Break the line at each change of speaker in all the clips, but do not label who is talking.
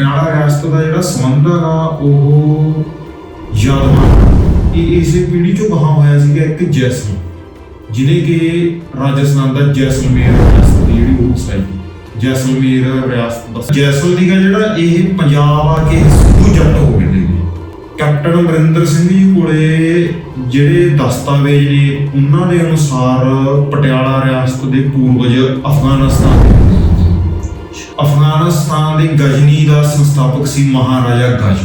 ਪਟਿਆਲਾ ਰਿਆਸਤ ਦਾ ਜਿਹੜਾ ਸੰਬੰਧ ਹੈਗਾ, ਉਹ ਯਾਦਵਾਂ ਇਹ ਇਸੇ ਪੀੜ੍ਹੀ ਚੋਂ ਬਹਾ ਹੋਇਆ ਸੀਗਾ ਇੱਕ ਜੈਸਲ ਜਿਹਨੇ ਕਿ ਰਾਜਸਥਾਨ ਦਾ ਜੈਸਲਮੇਰ ਰਿਆਸਤ ਦੀ ਜਿਹੜੀ ਉਹ ਸਾਈ ਜੈਸਲਮੇਰ ਰਿਆਸਤ ਦਾ ਜੈਸਲ ਦੀਗਾ ਜਿਹੜਾ ਇਹ ਪੰਜਾਬ ਆ ਕੇ ਸਿੱਧੂ ਜੱਟ ਹੋ ਗਏ ਨੇ। ਕੈਪਟਨ ਅਮਰਿੰਦਰ ਸਿੰਘ ਜੀ ਕੋਲੇ ਜਿਹੜੇ ਦਸਤਾਵੇਜ਼ ਨੇ, ਉਹਨਾਂ ਦੇ ਅਨੁਸਾਰ ਪਟਿਆਲਾ ਰਿਆਸਤ ਦੇ ਪੂਰਵਜ ਅਫਗਾਨਿਸਤਾਨ ਅਫਗਾਨਿਸਤਾਨ ਦੇ ਗਜਨੀ ਦਾ ਸੰਸਥਾਪਕ ਸੀ ਮਹਾਰਾਜਾ ਗਜ।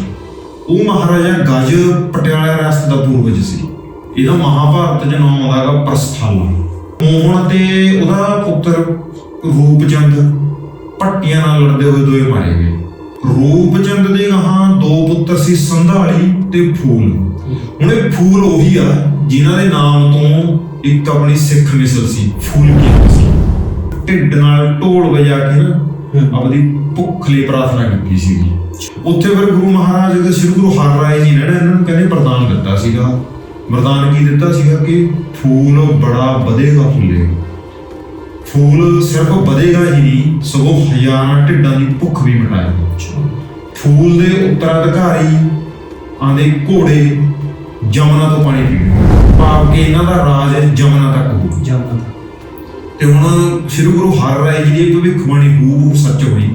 ਉਹ ਮਹਾਰਾਜਾ ਗਜ ਪਟਿਆਲਾ ਰਿਆਸਤ ਦਾ ਪੂਰਵਜ ਸੀ। ਇਹਦਾ ਮਹਾਭਾਰਤ ਚ ਨਾਮ ਆਉਂਦਾ ਹੈਗਾ ਪ੍ਰਸਥਾਲਾ। ਮੋਹਨ ਤੇ ਉਹਦਾ ਪੁੱਤਰ ਰੂਪਚੰਦ ਪੱਟੀਆਂ ਨਾਲ ਲੜਦੇ ਹੋਏ ਦੋਏ ਮਾਰੇ ਗਏ। ਰੂਪਚੰਦ ਦੇ ਗਾਹਾਂ ਦੋ ਪੁੱਤਰ ਸੀ ਸੰਧਾਲੀ ਤੇ ਫੂਲ। ਹੁਣ ਇਹ ਫੂਲ ਉਹੀ ਆ ਜਿਨ੍ਹਾਂ ਦੇ ਨਾਮ ਤੋਂ ਇੱਕ ਆਪਣੀ ਸਿੱਖ ਮਿਸਲ ਸੀ, ਫੂਲ ਕੀ ਸੀ ਢਿੱਡ ਨਾਲ ਢੋਲ ਵਜਾ ਕੇ ਨਾ ਆਪਣੀ ਭੁੱਖ ਲਈ ਪ੍ਰਾਰਥਨਾ ਕੀਤੀ ਸੀ ਉੱਥੇ ਫਿਰ ਗੁਰੂ ਮਹਾਰਾਜ ਦੇ ਸ੍ਰੀ ਗੁਰੂ ਹਰਿਰਾਏ ਜੀ ਨੇ ਇਹਨਾਂ ਨੂੰ ਕਹਿੰਦੇ ਪ੍ਰਦਾਨ ਦਿੱਤਾ ਸੀਗਾ। ਵਰਦਾਨ ਕੀ ਦਿੱਤਾ ਸੀਗਾ ਕਿ ਫੂਲ ਬੜਾ ਵਧੇਗਾ ਫੁੱਲੇਗਾ ਫੂਲ ਸਿਰਫ ਵਧੇਗਾ ਹੀ ਨਹੀਂ, ਸਗੋਂ ਹਜ਼ਾਰਾਂ ਢਿੱਡਾਂ ਦੀ ਭੁੱਖ ਵੀ ਮਿਟਾਏਗਾ ਫੂਲ ਦੇ ਉੱਤਰਾਧਿਕਾਰੀ ਆਂਦੇ ਘੋੜੇ ਜਮਨਾ ਤੋਂ ਪਾਣੀ ਪੀਣਗੇ ਭਾਵ ਕਿ ਇਹਨਾਂ ਦਾ ਰਾਜ ਜਮਨਾ ਤੱਕ ਹੋਊ
ਜਮਨ
ਤੇ ਹੁਣ ਸ੍ਰੀ ਗੁਰੂ ਹਰ ਰਾਏ ਜੀ ਦੀ ਭਵਿੱਖਬਾਣੀ ਹੂਬਹੂ ਸੱਚ ਹੋਈ।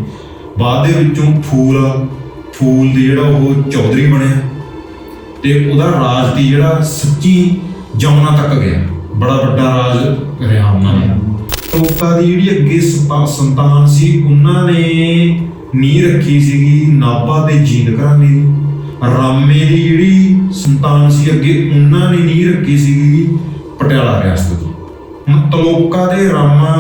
ਬਾਅਦ ਦੇ ਵਿੱਚੋਂ ਫੂਲ ਫੂਲ ਦੀ ਜਿਹੜਾ ਉਹ ਚੌਧਰੀ ਬਣਿਆ ਤੇ ਉਹਦਾ ਰਾਜ ਦੀ ਜਿਹੜਾ ਸੱਚੀ ਜਮਨਾ ਤੱਕ ਗਿਆ। ਬੜਾ ਵੱਡਾ ਰਾਜ ਰਿਹਾ ਉਹਨਾਂ ਨੇ। ਲੋਕਾਂ ਦੀ ਜਿਹੜੀ ਅੱਗੇ ਸੰਤਾ- ਸੰਤਾਨ ਸੀ, ਉਹਨਾਂ ਨੇ ਨੀਂਹ ਰੱਖੀ ਸੀਗੀ ਨਾਭਾ ਤੇ ਜੀਨ ਘਰਾਣੇ ਦੀ। ਰਾਮੇ ਦੀ ਜਿਹੜੀ ਸੰਤਾਨ ਸੀ ਅੱਗੇ, ਉਹਨਾਂ ਨੇ ਨੀਂਹ ਰੱਖੀ ਸੀਗੀ ਪਟਿਆਲਾ ਰਿਆਸਤ ਦੀ ਤਲੋਕਾ ਦੇ ਰਾਮਾ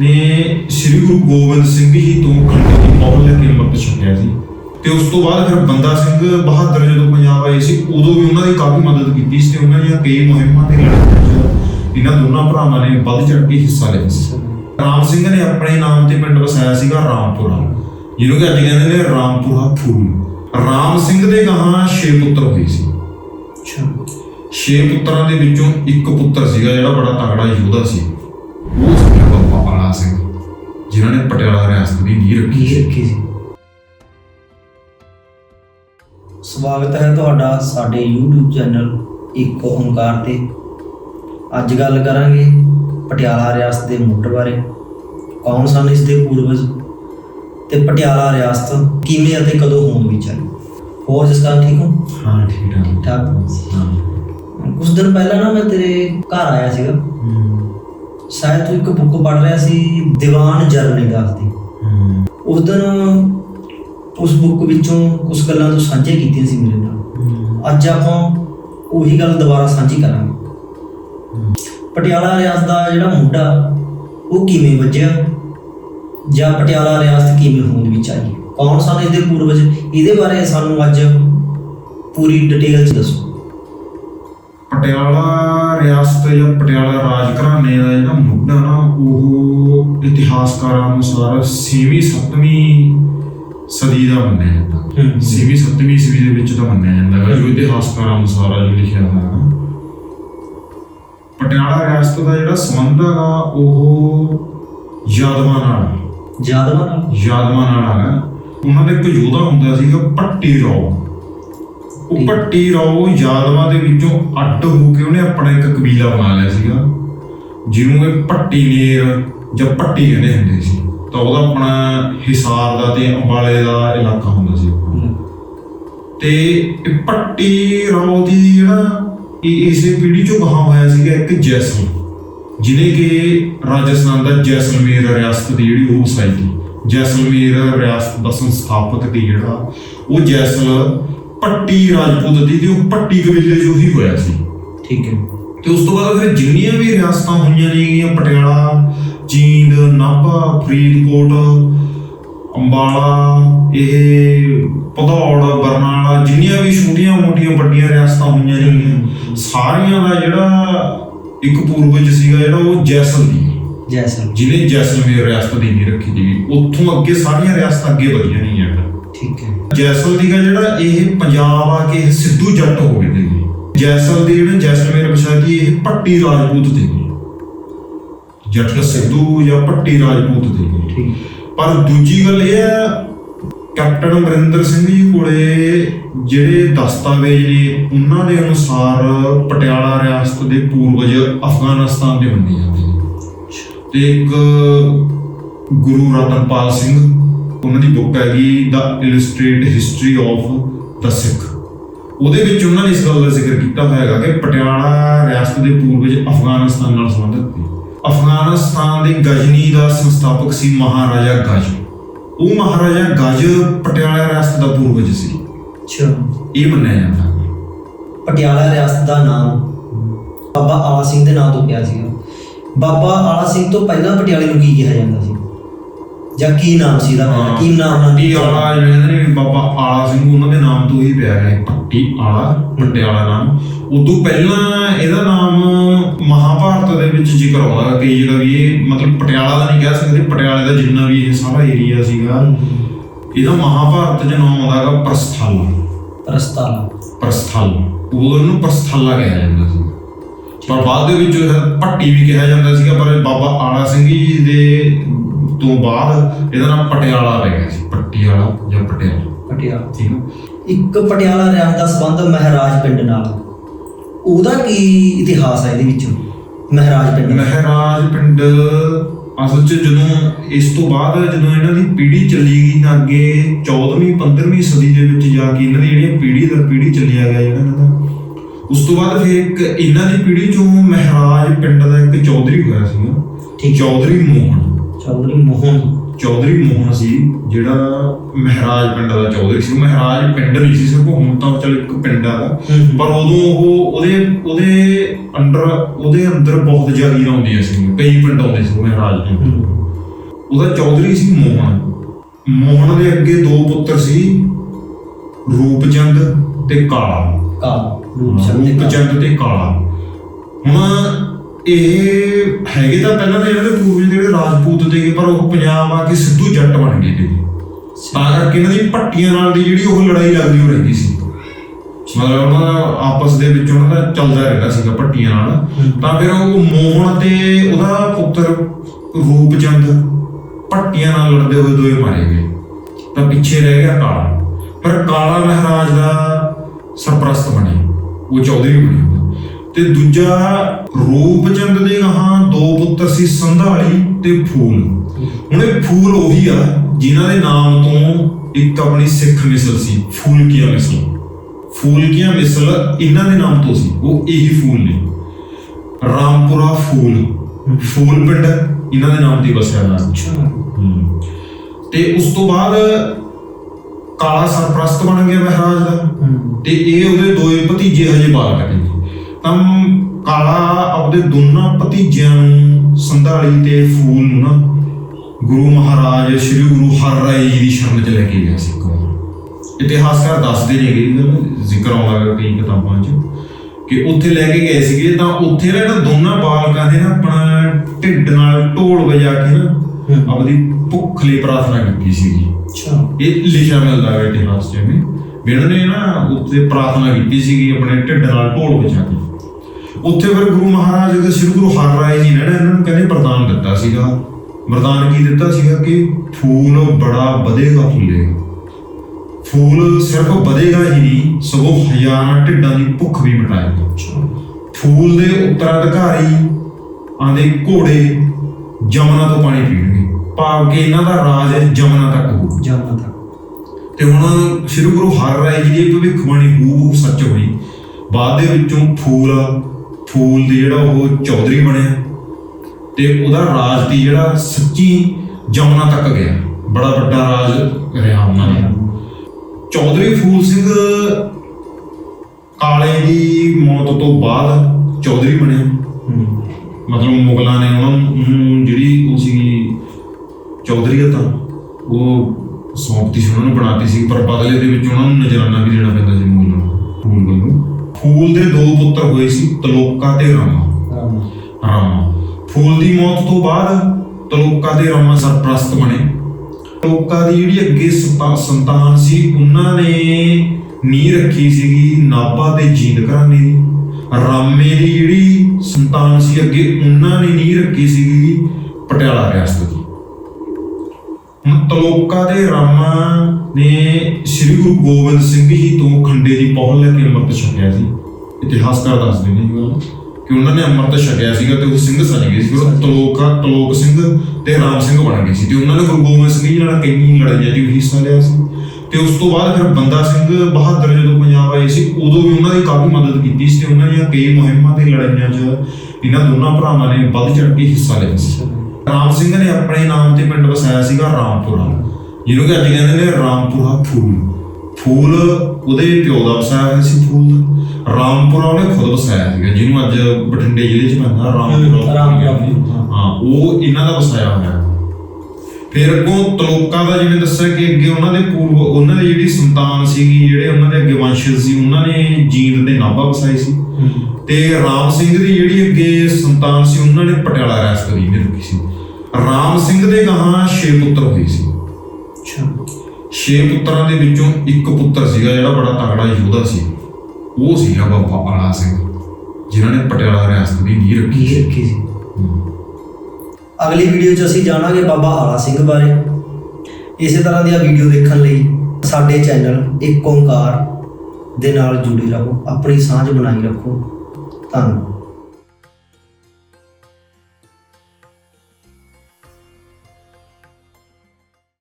ਨੇ ਸ੍ਰੀ ਗੁਰੂ ਗੋਬਿੰਦ ਸਿੰਘ ਜੀ ਤੋਂ ਖੰਡੇ ਦੀ ਮੌਲ ਲੈ ਕੇ ਅੰਮ੍ਰਿਤ ਛਕਿਆ ਸੀ ਤੇ ਉਸ ਤੋਂ ਬਾਅਦ ਫਿਰ ਬੰਦਾ ਸਿੰਘ ਬਹਾਦਰ ਜਦੋਂ ਪੰਜਾਬ ਆਏ ਸੀ, ਉਦੋਂ ਵੀ ਉਹਨਾਂ ਦੀ ਕਾਫੀ ਮਦਦ ਕੀਤੀ ਸੀ ਤੇ ਉਹਨਾਂ ਦੀਆਂ ਕਈ ਮੁਹਿੰਮਾਂ ਤੇ ਲੜਾਈਆਂ 'ਚ ਇਹਨਾਂ ਦੋਨਾਂ ਭਰਾਵਾਂ ਨੇ ਵੱਧ ਚੜ ਕੇ ਹਿੱਸਾ ਲਿਆ ਸੀ। ਰਾਮ ਸਿੰਘ ਨੇ ਆਪਣੇ ਨਾਮ ਤੇ ਪਿੰਡ ਵਸਾਇਆ ਸੀਗਾ ਰਾਮਪੁਰਾ, ਜਿਹਨੂੰ ਕਿ ਅੱਜ ਕਹਿੰਦੇ ਨੇ ਰਾਮਪੁਰਾ ਫੂਲ ਰਾਮ ਸਿੰਘ ਦੇ ਗਾਹਾਂ ਛੇ ਪੁੱਤਰ ਹੋਏ ਸੀ।
ਅੱਛਾ।
ਛੇ ਪੁੱਤਰਾਂ ਦੇ ਵਿੱਚੋਂ ਇੱਕ ਪੁੱਤਰ ਸੀਗਾ ਜਿਹੜਾ ਬੜਾ ਤਗੜਾ ਯੋਧਾ ਸੀ। ਉਹ ਸੀਗਾ ਬਾਬਾ ਆਲਾ ਸਿੰਘ ਜਿਨ੍ਹਾਂ ਨੇ ਪਟਿਆਲਾ ਰਿਆਸਤ ਦੀ ਨੀਂਹ ਰੱਖੀ ਸੀ।
ਰੱਖੀ ਸੀ। ਸਵਾਗਤ ਹੈ ਤੁਹਾਡਾ ਸਾਡੇ YouTube ਚੈਨਲ ਇੱਕ ਓੰਕਾਰ ਤੇ। ਅੱਜ ਗੱਲ ਕਰਾਂਗੇ ਪਟਿਆਲਾ ਰਿਆਸਤ ਦੇ ਮੁੱਢ ਬਾਰੇ। ਕੌਣ ਸਨ ਇਸ ਦੇ ਪੂਰਵਜ ਤੇ ਪਟਿਆਲਾ ਰਿਆਸਤ ਕਿਵੇਂ ਅਤੇ ਕਦੋਂ ਹੋਂਦ ਵਿੱਚ ਆਈ? ਹੋਰ ਜਸਕਰਨ ਠੀਕ ਹੋ?
ਹਾਂ ਠੀਕ
ਠਾਕ।
ਹਾਂ।
ਕੁਝ ਦਿਨ ਪਹਿਲਾਂ ਨਾ ਮੈਂ ਤੇਰੇ ਘਰ ਆਇਆ ਸੀਗਾ। ਸ਼ਾਇਦ ਤੂੰ ਇੱਕ ਬੁੱਕ ਪੜ੍ਹ ਰਿਹਾ ਸੀ, ਦੀਵਾਨ ਜਰਨੀ ਦਾਸ ਦੀ ਉਸ ਦਿਨ ਉਸ ਬੁੱਕ ਵਿੱਚੋਂ ਕੁਝ ਗੱਲਾਂ ਤੋਂ ਸਾਂਝੇ ਕੀਤੀਆਂ ਸੀ ਮੇਰੇ ਨਾਲ। ਅੱਜ ਆਪਾਂ ਉਹੀ ਗੱਲ ਦੁਬਾਰਾ ਸਾਂਝੀ ਕਰਾਂਗੇ। ਪਟਿਆਲਾ ਰਿਆਸਤ ਦਾ ਜਿਹੜਾ ਮੁੰਡਾ, ਉਹ ਕਿਵੇਂ ਵੱਜਿਆ? ਜਾਂ ਪਟਿਆਲਾ ਰਿਆਸਤ ਕਿਵੇਂ ਹੋਂਦ ਵਿੱਚ ਆਈ? ਕੌਣ ਸਨ ਇਹਦੇ ਪੂਰਵਜ? ਇਹਦੇ ਬਾਰੇ ਸਾਨੂੰ ਅੱਜ ਪੂਰੀ ਡਿਟੇਲ ਚ ਦੱਸੋ।
ਪਟਿਆਲਾ ਰਿਆਸਤ ਜਾਂ ਪਟਿਆਲਾ ਰਾਜ ਘਰਾਣੇ ਦਾ ਜਿਹੜਾ ਮੁੱਢਾ ਨਾ ਉਹ ਇਤਿਹਾਸਕਾਰਾਂ ਅਨੁਸਾਰ 6ਵੀਂ 7ਵੀਂ ਸਦੀ ਦਾ ਮੰਨਿਆ ਜਾਂਦਾ।
ਹੂੰ।
6ਵੀਂ 7ਵੀਂ ਈਸਵੀ ਦੇ ਵਿੱਚ ਦਾ ਮੰਨਿਆ ਜਾਂਦਾ ਹੈ ਜੋ ਇਤਿਹਾਸਕਾਰਾਂ ਅਨੁਸਾਰ ਜੋ ਲਿਖਿਆ ਹੋਇਆ ਹੈ ਪਟਿਆਲਾ ਰਿਆਸਤ ਦਾ ਜਿਹੜਾ ਸੰਬੰਧ ਹੈਗਾ ਉਹ ਯਾਦਵਾਂ ਨਾਲ ਹੈ।
ਜਾਦਵਾਂ ਨਾਲ?
ਯਾਦਵਾਂ ਨਾਲ ਹੈਗਾ ਉਹਨਾਂ ਦਾ ਇੱਕ ਯੋਧਾ ਹੁੰਦਾ ਸੀਗਾ ਪੱਟੀ ਰਾਓ ਉਹ
ਠੀਕ।
ਰਾਓ ਯਾਦਵਾਂ ਦੇ ਵਿੱਚੋਂ ਅੱਡ ਹੋ ਕੇ ਉਹਨੇ ਆਪਣਾ ਇੱਕ ਕਬੀਲਾ ਬਣਾ ਲਿਆ ਸੀਗਾ, ਜਿਹਨੂੰ ਇਹ ਭੱਟੀ ਨੇਰ ਜਾਂ ਪੱਟੀ ਕਹਿੰਦੇ ਹੁੰਦੇ ਸੀ ਤਾਂ ਉਹਦਾ ਆਪਣਾ ਹਿਸਾਰ ਦਾ ਤੇ ਅੰਬਾਲੇ ਦਾ ਇਲਾਕਾ ਹੁੰਦਾ ਸੀ ਤੇ ਇਹ ਪੱਟੀ ਰਾਓ ਦੀ ਜਿਹੜਾ ਇਹ ਇਸੇ ਪੀੜੀ ਚੋਂ ਕਹਾ ਹੋਇਆ ਸੀਗਾ ਇੱਕ ਜੈਸਲ ਜਿਹਨੇ ਕਿ ਰਾਜਸਥਾਨ ਦਾ ਜੈਸਲਮੇਰ ਰਿਆਸਤ ਦੀ ਜਿਹੜੀ ਉਹ ਵਸਾਈ ਜੈਸਲਮੇਰ ਰਿਆਸਤ ਦਾ ਸੰਸਥਾਪਕ ਦੀ ਜਿਹੜਾ, ਉਹ ਜੈਸਲ ਪੱਟੀ ਰਾਜਪੂਤ ਦੀ ਤੇ ਉਹ ਪੱਟੀ ਕਬੀਲੇ ਚੋਂ ਹੀ ਹੋਇਆ ਸੀ।
ਠੀਕ ਹੈ।
ਤੇ ਉਸ ਤੋਂ ਬਾਅਦ ਫਿਰ ਜਿੰਨੀਆਂ ਵੀ ਰਿਆਸਤਾਂ ਹੋਈਆਂ ਨੇਗੀਆਂ ਪਟਿਆਲਾ ਜੀਂਦ ਨਾਭਾ ਫਰੀਦਕੋਟ ਅੰਬਾਲਾ ਇਹ ਭਦੌੜ ਬਰਨਾਲਾ ਜਿੰਨੀਆਂ ਵੀ ਛੋਟੀਆਂ ਮੋਟੀਆਂ ਵੱਡੀਆਂ ਰਿਆਸਤਾਂ ਹੋਈਆਂ ਨੇਗੀਆਂ ਸਾਰੀਆਂ ਦਾ ਜਿਹੜਾ ਇੱਕ ਪੂਰਵਜ ਸੀਗਾ ਜਿਹੜਾ ਉਹ ਜੈਸਲ ਦੀ।
ਜੈਸਲ।
ਜਿਹਨੇ ਜੈਸਲਮੇਰ ਰਿਆਸਤ ਦੀ ਨਹੀਂ ਰੱਖੀ ਦੀ ਉੱਥੋਂ ਅੱਗੇ ਸਾਰੀਆਂ ਰਿਆਸਤਾਂ ਅੱਗੇ ਵਧੀਆਂ ਨਹੀਂ ਹੈ
ਠੀਕ ਹੈ।
ਜੈਸਲ ਦੀ ਗਾ ਜਿਹੜਾ ਇਹ ਪੰਜਾਬ ਆ ਕੇ ਇਹ ਸਿੱਧੂ ਜੱਟ ਹੋ ਗਏ ਨੇ। ਜੈਸਲ ਦੀ ਜਿਹੜੇ ਜੈਸਲਮੇਰ ਵਿਛਾਤੀ ਇਹ ਪੱਟੀ ਰਾਜਪੂਤ ਦੇ ਨੇ। ਜੱਟ ਸਿੱਧੂ ਜਾਂ ਪੱਟੀ ਰਾਜਪੂਤ ਦੇ ਨੇ।
ਠੀਕ।
ਪਰ ਦੂਜੀ ਗੱਲ ਇਹ ਹੈ ਕੈਪਟਨ ਅਮਰਿੰਦਰ ਸਿੰਘ ਜੀ ਕੋਲੇ ਜਿਹੜੇ ਦਸਤਾਵੇਜ਼ ਨੇ ਉਹਨਾਂ ਦੇ ਅਨੁਸਾਰ ਪਟਿਆਲਾ ਰਿਆਸਤ ਦੇ ਪੂਰਵਜ ਅਫਗਾਨਿਸਤਾਨ ਦੇ ਮੰਨੇ ਜਾਂਦੇ ਨੇ। ਤੇ ਇੱਕ ਗੁਰੂ ਰਤਨਪਾਲ ਸਿੰਘ ਉਹਨਾਂ ਦੀ ਬੁੱਕ ਹੈਗੀ ਦਾ ਇਲਸਟ੍ਰੇਟ ਹਿਸਟਰੀ ਆਫ ਦਾ ਸਿੱਖ ਉਹਦੇ ਵਿੱਚ ਉਹਨਾਂ ਨੇ ਇਸ ਗੱਲ ਦਾ ਜ਼ਿਕਰ ਕੀਤਾ ਹੋਇਆ ਹੈਗਾ ਕਿ ਪਟਿਆਲਾ ਰਿਆਸਤ ਦੇ ਪੂਰਵਜ ਅਫਗਾਨਿਸਤਾਨ ਨਾਲ ਸੰਬੰਧਿਤ ਸੀ। ਅਫਗਾਨਿਸਤਾਨ ਦੇ ਗਜਨੀ ਦਾ ਸੰਸਥਾਪਕ ਸੀ ਮਹਾਰਾਜਾ ਗਜ। ਉਹ ਮਹਾਰਾਜਾ ਗਜ ਪਟਿਆਲਾ ਰਿਆਸਤ ਦਾ ਪੂਰਵਜ ਸੀ।
ਅੱਛਾ।
ਇਹ ਮੰਨਿਆ ਜਾਂਦਾ ਹੈ।
ਪਟਿਆਲਾ ਰਿਆਸਤ ਦਾ ਨਾਮ ਬਾਬਾ ਆਲਾ ਸਿੰਘ ਦੇ ਨਾਂ ਤੋਂ ਪਿਆ ਸੀਗਾ। ਬਾਬਾ ਆਲਾ ਸਿੰਘ ਤੋਂ ਪਹਿਲਾਂ ਪਟਿਆਲੇ ਨੂੰ ਕੀ ਕਿਹਾ ਜਾਂਦਾ ਸੀ? ਜਾਂ ਕੀ ਨਾਮ ਸੀ ਦਾ
ਹਾਂ।
ਕੀ ਨਾਮ ਨਾਲ
ਪੱਟੀ ਆਲਾ ਜਿਹੜੇ ਕਹਿੰਦੇ ਨੇ ਬਾਬਾ ਆਲਾ ਸਿੰਘ ਉਹਨਾਂ ਦੇ ਨਾਮ ਤੋਂ ਹੀ ਪਿਆ ਹੈ ਪੱਟੀ ਆਲਾ ਪਟਿਆਲਾ ਨਾਮ। ਉਦੋਂ ਪਹਿਲਾਂ ਇਹਦਾ ਨਾਮ ਮਹਾਭਾਰਤ ਦੇ ਵਿੱਚ ਜ਼ਿਕਰ ਆਉਂਦਾ ਕਈ ਜਗ੍ਹਾ ਵੀ ਇਹ ਮਤਲਬ ਪਟਿਆਲਾ ਦਾ ਨਹੀਂ ਕਹਿ ਸਕਦੇ ਪਟਿਆਲੇ ਦਾ ਜਿੰਨਾ ਵੀ ਇਹ ਸਾਰਾ ਏਰੀਆ ਸੀਗਾ। ਇਹਦਾ ਮਹਾਭਾਰਤ 'ਚ ਨਾਮ ਆਉਂਦਾ ਹੈਗਾ ਪ੍ਰਸਥਾਲਾ।
ਪ੍ਰਸਤਾਲਾ
ਪ੍ਰਸਥਲ। ਉਹ ਇਹਨੂੰ ਪ੍ਰਸਥਾਲਾ ਕਿਹਾ ਜਾਂਦਾ ਸੀ। ਪਰ ਬਾਅਦ ਦੇ ਵਿੱਚ ਇਹ ਪੱਟੀ ਵੀ ਕਿਹਾ ਜਾਂਦਾ ਸੀਗਾ ਪਰ ਬਾਬਾ ਆਲਾ ਸਿੰਘ ਜੀ ਦੇ ਤੋਂ ਬਾਅਦ ਇਹਦਾ ਨਾਮ ਪਟਿਆਲਾ ਰਹਿ ਗਿਆ ਸੀ ਪੱਟੀਆਲਾ ਜਾਂ ਪਟਿਆਲਾ।
ਪਟਿਆਲਾ।
ਠੀਕ ਹੈ।
ਇੱਕ ਪਟਿਆਲਾ ਰਿਆਸਤ ਦਾ ਸੰਬੰਧ ਮਹਾਰਾਜ ਪਿੰਡ ਨਾਲ। ਉਹਦਾ ਕੀ ਇਤਿਹਾਸ ਹੈ ਇਹਦੇ ਵਿੱਚ? ਮਹਾਰਾਜ ਪਿੰਡ?
ਮਹਾਰਾਜ ਪਿੰਡ ਅਸਲ 'ਚ ਜਦੋਂ ਇਸ ਤੋਂ ਬਾਅਦ ਜਦੋਂ ਇਹਨਾਂ ਦੀ ਪੀੜ੍ਹੀ ਚੱਲੀ ਗਈ ਤਾਂ ਅੱਗੇ 14ਵੀਂ 15ਵੀਂ ਸਦੀ ਦੇ ਵਿੱਚ ਜਾ ਕੇ ਇਹਨਾਂ ਦੀ ਜਿਹੜੀਆਂ ਪੀੜ੍ਹੀ ਦਰ ਪੀੜ੍ਹੀ ਚੱਲਿਆ ਗਿਆ ਜਿਹੜਾ ਇਹਨਾਂ ਦਾ। ਉਸ ਤੋਂ ਬਾਅਦ ਫਿਰ ਇੱਕ ਇਹਨਾਂ ਦੀ ਪੀੜ੍ਹੀ ਚੋਂ ਮਹਾਰਾਜ ਪਿੰਡ ਦਾ ਇੱਕ ਚੌਧਰੀ ਹੋਇਆ ਸੀਗਾ।
ਠੀਕ।
ਚੌਧਰੀ ਮੋਹਨ।
ਚੌਧਰੀ ਮੋਹਨ
ਚੌਧਰੀ ਮੋਹਨ ਸੀ ਜਿਹੜਾ ਮਹਾਰਾਜ ਪਿੰਡ ਦਾ ਚੌਧਰੀ ਸੀ। ਮਹਾਰਾਜ ਪਿੰਡ ਨਹੀਂ ਸੀ ਸਿਰਫ ਹੁਣ ਤਾਂ ਚਲ ਇੱਕ ਪਿੰਡ ਆ। ਪਰ ਉਦੋਂ ਉਹ ਉਹਦੇ ਉਹਦੇ ਅੰਡਰ ਉਹਦੇ ਅੰਦਰ ਬਹੁਤ ਜਾਗੀਰਾਂ ਆਉਂਦੀਆਂ ਸੀ। ਕਈ ਪਿੰਡ ਆਉਂਦੇ ਸੀ ਮਹਾਰਾਜ ਦੇ ਉਹਦਾ ਚੌਧਰੀ ਸੀ ਮੋਹਨ। ਮੋਹਨ ਦੇ ਅੱਗੇ ਦੋ ਪੁੱਤਰ ਸੀ ਰੂਪਚੰਦ ਤੇ ਕਾਲਾ।
ਕਾਲ।
ਰੂਪਚੰਦ ਤੇ ਕਾਲਾ। ਹੁਣ ਇਹ ਹੈਗੇ ਤਾਂ ਪਹਿਲਾਂ ਦੇ ਇਹਨਾਂ ਦੇ ਪੂਰਵਜ ਜਿਹੜੇ ਰਾਜਪੂਤ ਦੇਗੇ ਪਰ ਉਹ ਪੰਜਾਬ ਆ ਕੇ ਸਿੱਧੂ ਜੱਟ ਬਣ ਗਏ ਤੇ ਤਾਂ ਕਰਕੇ ਇਹਨਾਂ ਦੀ ਭੱਟੀਆਂ ਨਾਲ ਦੀ ਜਿਹੜੀ ਉਹ ਲੜਾਈ ਲੱਗਦੀ ਹੋ ਰਹੀ ਸੀ। ਮਤਲਬ ਉਹਨਾਂ ਦਾ ਆਪਸ ਦੇ ਵਿੱਚ ਉਹਨਾਂ ਦਾ ਚੱਲਦਾ ਰਹਿੰਦਾ ਸੀਗਾ ਭੱਟੀਆਂ ਨਾਲ। ਤਾਂ ਫਿਰ ਉਹ ਮੋਹਨ ਤੇ ਉਹਦਾ ਪੁੱਤਰ ਰੂਪਚੰਦ ਭੱਟੀਆਂ ਨਾਲ ਲੜਦੇ ਹੋਏ ਦੋਏ ਮਾਰੇ ਗਏ। ਤਾਂ ਪਿੱਛੇ ਰਹਿ ਗਿਆ ਕਾਲਾ। ਪਰ ਕਾਲਾ ਮਹਾਰਾਜ ਦਾ ਸਰਪ੍ਰਸਤ ਬਣੇ। ਉਹ ਚੌਧਰੀ ਬਣੇ। ਤੇ ਦੂਜਾ ਰੂਪਚੰਦ ਦੇ ਗਾਹਾਂ ਦੋ ਪੁੱਤਰ ਸੀ ਸੰਧਾਲੀ ਤੇ ਫੂਲ। ਹੁਣ ਇਹ ਫੂਲ ਉਹੀ ਆ ਜਿਨ੍ਹਾਂ ਦੇ ਨਾਮ ਤੋਂ ਇੱਕ ਆਪਣੀ ਸਿੱਖ ਮਿਸਲ ਸੀ ਫੂਲਕੀਆ ਮਿਸਲ। ਫੂਲਕੀਆ ਮਿਸਲ ਇਹਨਾਂ ਦੇ ਨਾਮ ਤੋਂ ਸੀ ਉਹ ਇਹੀ ਫੂਲ ਨੇ। ਰਾਮਪੁਰਾ ਫੂਲ ਫੂਲ ਪਿੰਡ ਇਹਨਾਂ ਦੇ ਨਾਮ ਤੇ ਵਸਿਆ
ਅੱਛਾ।
ਤੇ ਉਸ ਤੋਂ ਬਾਅਦ ਕਾਲਾ ਸਰਪ੍ਰਸਤ ਬਣ ਗਿਆ ਮਹਾਰਾਜ ਦਾ। ਤੇ ਇਹ ਉਹਦੇ ਦੋਏ ਭਤੀਜੇ ਹਜੇ ਬਾਲਕ ਨੇ। ਤਾਂ ਕਾਲਾ ਆਪਦੇ ਦੋਨਾਂ ਭਤੀਜਿਆਂ ਨੂੰ ਸੰਧਾਲੀ ਤੇ ਫੂਲ ਨੂੰ ਨਾ ਗੁਰੂ ਮਹਾਰਾਜ ਸ੍ਰੀ ਗੁਰੂ ਹਰਿਰਾਏ ਜੀ ਦੀ ਸ਼ਰਨ ਚ ਲੈ ਕੇ ਗਿਆ ਸੀ ਇਤਿਹਾਸਕਾਰ ਦੱਸਦੇ ਨੇ ਕਿ ਇਹਦਾ ਜ਼ਿਕਰ ਆਉਂਦਾ ਹੈ ਕਈ ਕਿਤਾਬਾਂ 'ਚ ਕਿ ਉੱਥੇ ਲੈ ਕੇ ਗਏ ਸੀਗੇ। ਤਾਂ ਉੱਥੇ ਨਾ ਇਹਨਾਂ ਦੋਨਾਂ ਬਾਲਕਾਂ ਨੇ ਨਾ ਆਪਣਾ ਢਿੱਡ ਨਾਲ ਢੋਲ ਵਜਾ ਕੇ ਨਾ
ਹੂੰ।
ਆਪਦੀ ਭੁੱਖ ਲਈ ਪ੍ਰਾਰਥਨਾ ਕੀਤੀ ਸੀਗੀ।
ਅੱਛਾ।
ਇਹ ਲਿਖਿਆ ਮਿਲਦਾ ਹੈ ਇਤਿਹਾਸ 'ਚ ਵੀ ਇਹਨਾਂ ਨੇ ਨਾ ਉੱਥੇ ਪ੍ਰਾਰਥਨਾ ਕੀਤੀ ਸੀਗੀ ਆਪਣੇ ਢਿੱਡ ਨਾਲ ਢੋਲ ਵਜਾ ਕੇ। ਉੱਥੇ ਫਿਰ ਗੁਰੂ ਮਹਾਰਾਜ ਦੇ ਸ੍ਰੀ ਗੁਰੂ ਹਰਿਰਾਏ ਜੀ ਨੇ ਨਾ ਇਹਨਾਂ ਨੂੰ ਕਹਿੰਦੇ ਵਰਦਾਨ ਦਿੱਤਾ ਸੀਗਾ। ਵਰਦਾਨ ਕੀ ਦਿੱਤਾ ਸੀਗਾ ਕਿ ਫੂਲ ਬੜਾ ਵਧੇਗਾ ਫੁੱਲੇਗਾ ਫੂਲ ਸਿਰਫ ਵਧੇਗਾ ਹੀ ਨਹੀਂ ਸਗੋਂ ਹਜ਼ਾਰਾਂ ਢਿੱਡਾਂ ਦੀ ਭੁੱਖ ਵੀ ਮਿਟਾਏਗਾ ਫੂਲ ਦੇ ਉੱਤਰਾਧਿਕਾਰੀ ਆਂਦੇ ਘੋੜੇ ਜਮਨਾ ਤੋਂ ਪਾਣੀ ਪੀਣਗੇ। ਭਾਵ ਕਿ ਇਹਨਾਂ ਦਾ ਰਾਜ ਜਮਨਾ ਤੱਕ ਹੋਊ।
ਜਾਨਾ ਤਾਂ
ਤੇ ਹੁਣ ਸ੍ਰੀ ਗੁਰੂ ਹਰਿਰਾਏ ਜੀ ਦੀ ਭਵਿੱਖਬਾਣੀ ਹੂਬਹੂ ਸੱਚ ਹੋਈ। ਬਾਅਦ ਦੇ ਵਿੱਚੋਂ ਫੂਲ ਫੂਲ ਦੇ ਜਿਹੜਾ ਉਹ ਚੌਧਰੀ ਬਣਿਆ। ਤੇ ਉਹਦਾ ਰਾਜ ਦੀ ਜਿਹੜਾ ਸੱਚੀ ਜਮਨਾ ਤੱਕ ਗਿਆ। ਬੜਾ ਵੱਡਾ ਰਾਜ ਰਿਹਾ ਉਹਨਾਂ ਦਾ ਚੌਧਰੀ ਫੂਲ ਸਿੰਘ ਕਾਲੇ ਦੀ ਮੌਤ ਤੋਂ ਬਾਅਦ ਚੌਧਰੀ ਬਣਿਆ। ਮਤਲਬ ਮੁਗਲਾਂ ਨੇ ਉਹਨਾਂ ਨੂੰ ਜਿਹੜੀ ਉਹ ਸੀ ਚੌਧਰੀਅਤ ਤਾਂ, ਉਹ ਸੌਂਪਤੀ ਸੀ, ਉਹਨਾਂ ਨੂੰ ਬਣਾਤੀ ਸੀ, ਪਰ ਬਦਲੇ ਦੇ ਵਿੱਚ ਉਹਨਾਂ ਨੂੰ ਨਜ਼ਰਾਨਾ ਵੀ ਦੇਣਾ ਪੈਂਦਾ ਸੀ ਮੁਗਲਾਂ ਨੂੰ ਫੂਲ ਵੱਲੋਂ। ਫੂਲ ਦੇ ਦੋ ਪੁੱਤਰ ਹੋਏ ਸੀ ਤਲੋਕਾ ਤੇ ਰਾਮਾ।
ਰਾਮ।
ਫੂਲ ਦੀ ਮੌਤ ਤੋਂ ਬਾਅਦ ਤਲੋਕਾ ਤੇ ਰਾਮਾ ਸਰਪ੍ਰਸਤ ਬਣੇ। ਤਲੋਕਾ ਦੀ ਜਿਹੜੀ ਅੱਗੇ ਸੰਤਾ- ਸੰਤਾਨ ਸੀ ਉਹਨਾਂ ਨੇ ਨੀਂਹ ਰੱਖੀ ਸੀਗੀ ਨਾਭਾ ਤੇ ਜੀਂਦ ਘਰਾਣੇ ਦੀ। ਰਾਮੇ ਦੀ ਜਿਹੜੀ ਸੰਤਾਨ ਸੀ ਅੱਗੇ ਉਹਨਾਂ ਨੇ ਨੀਂਹ ਰੱਖੀ ਸੀਗੀ ਪਟਿਆਲਾ ਰਿਆਸਤ ਦੀ। ਹੁਣ ਤਲੋਕਾ ਦੇ ਰਾਮਾ ਨੇ ਸ੍ਰੀ ਗੁਰੂ ਗੋਬਿੰਦ ਸਿੰਘ ਜੀ ਤੋਂ ਖੰਡੇ ਦੀ ਪਹੁਲ ਲੈ ਕੇ ਅੰਮ੍ਰਿਤ ਛਕਿਆ ਸੀ। ਇਤਿਹਾਸਕਾਰ ਦੱਸਦੇ ਨੇ ਇਹ ਗੱਲ। ਕਿ ਉਹਨਾਂ ਨੇ ਅੰਮ੍ਰਿਤ ਛਕਿਆ ਸੀਗਾ ਤੇ ਉਹ ਸਿੰਘ ਸਜ ਗਏ ਸੀ। ਉਹ ਤਲੋਕਾ ਤਲੋਕ ਸਿੰਘ ਤੇ ਰਾਮ ਸਿੰਘ ਬਣ ਗਏ ਸੀ। ਤੇ ਉਹਨਾਂ ਨੇ ਗੁਰੂ ਗੋਬਿੰਦ ਸਿੰਘ ਜੀ ਨਾਲ ਕਈ ਲੜਾਈਆਂ ਵੀ ਹਿੱਸਾ ਲਿਆ ਸੀ। ਤੇ ਉਸ ਤੋਂ ਬਾਅਦ ਫਿਰ ਬੰਦਾ ਸਿੰਘ ਬਹਾਦਰ ਜਦੋਂ ਪੰਜਾਬ ਆਏ ਸੀ ਉਦੋਂ ਵੀ ਉਹਨਾਂ ਦੀ ਕਾਫੀ ਮਦਦ ਕੀਤੀ ਸੀ ਤੇ ਉਹਨਾਂ ਦੀਆਂ ਕਈ ਮੁਹਿੰਮਾਂ ਤੇ ਲੜਾਈਆਂ 'ਚ ਇਹਨਾਂ ਦੋਨਾਂ ਭਰਾਵਾਂ ਨੇ ਵੱਧ ਚੜ੍ਹ ਕੇ ਹਿੱਸਾ ਲਿਆ ਸੀ। ਰਾਮ ਸਿੰਘ ਨੇ ਆਪਣੇ ਨਾਮ ਤੇ ਪਿੰਡ ਵਸਾਇਆ ਸੀਗਾ ਰਾਮਪੁਰਾ। ਜਿਹਨੂੰ ਕਿ ਅੱਜ ਕਹਿੰਦੇ ਨੇ ਰਾਮਪੁਰਾ ਫੂਲ। ਫੂਲ ਉਹਦੇ ਪਿਓ ਦਾ ਵਸਾਇਆ ਹੋਇਆ ਸੀ ਫੂਲ। ਦਾ ਰਾਮਪੁਰਾ ਉਹਨੇ ਖੁਦ ਵਸਾਇਆ ਸੀਗਾ ਜਿਹਨੂੰ ਅੱਜ ਬਠਿੰਡੇ ਜ਼ਿਲ੍ਹੇ 'ਚ ਪੈਂਦਾ ਰਾਮਪੁਰਾ
ਰਾਮਪੁਰਾ,
ਹਾਂ। ਉਹ ਇਹਨਾਂ ਦਾ ਵਸਾਇਆ ਹੋਇਆ। ਫਿਰ ਅੱਗੋਂ ਤਲੋਕਾਂ ਦਾ ਜਿਵੇਂ ਦੱਸਿਆ ਕਿ ਅੱਗੇ ਉਹਨਾਂ ਦੇ ਪੂਰਵ ਉਹਨਾਂ ਦੀ ਜਿਹੜੀ ਸੰਤਾਨ ਸੀਗੀ ਜਿਹੜੇ ਉਹਨਾਂ ਦੇ ਅੱਗੇ ਵੰਸ਼ਜ ਸੀ ਉਹਨਾਂ ਨੇ ਜੀਂਦ ਦੇ ਨਾਭਾ ਵਸਾਏ ਸੀ। ਤੇ ਰਾਮ ਸਿੰਘ ਦੀ ਜਿਹੜੀ ਅੱਗੇ ਸੰਤਾਨ ਸੀ ਉਹਨਾਂ ਨੇ ਪਟਿਆਲਾ ਰਿਆਸਤ ਦੀ ਰੱਖੀ ਸੀ। ਰਾਮ ਸਿੰਘ ਦੇ ਗਾਹਾਂ 6 ਪੁੱਤਰ ਹੋਏ ਸੀ।
ਅੱਛਾ
6 ਪੁੱਤਰਾਂ ਦੇ ਵਿੱਚੋਂ ਇੱਕ ਪੁੱਤਰ ਸੀਗਾ ਜਿਹੜਾ ਬੜਾ ਤਗੜਾ ਯੋਧਾ ਸੀ। ਉਹ ਸੀਗਾ ਬਾਬਾ ਆਲਾ ਸਿੰਘ ਜਿਨ੍ਹਾਂ ਨੇ ਪਟਿਆਲਾ ਰਿਆਸਤ ਦੀ ਨੀਂਹ ਰੱਖੀ ਸੀ।
ਰੱਖੀ ਸੀ। ਅਗਲੀ ਵੀਡੀਓ 'ਚ ਅਸੀਂ ਜਾਣਾਂਗੇ ਬਾਬਾ ਆਲਾ ਸਿੰਘ ਬਾਰੇ। ਇਸੇ ਤਰ੍ਹਾਂ ਦੀਆਂ ਵੀਡੀਓ ਦੇਖਣ ਲਈ ਸਾਡੇ ਚੈਨਲ ਇੱਕ ਓੰਕਾਰ ਦੇ ਨਾਲ ਜੁੜੇ ਰਹੋ। ਆਪਣੀ ਸਾਂਝ ਬਣਾਈ ਰੱਖੋ। ਧੰਨਵਾਦ।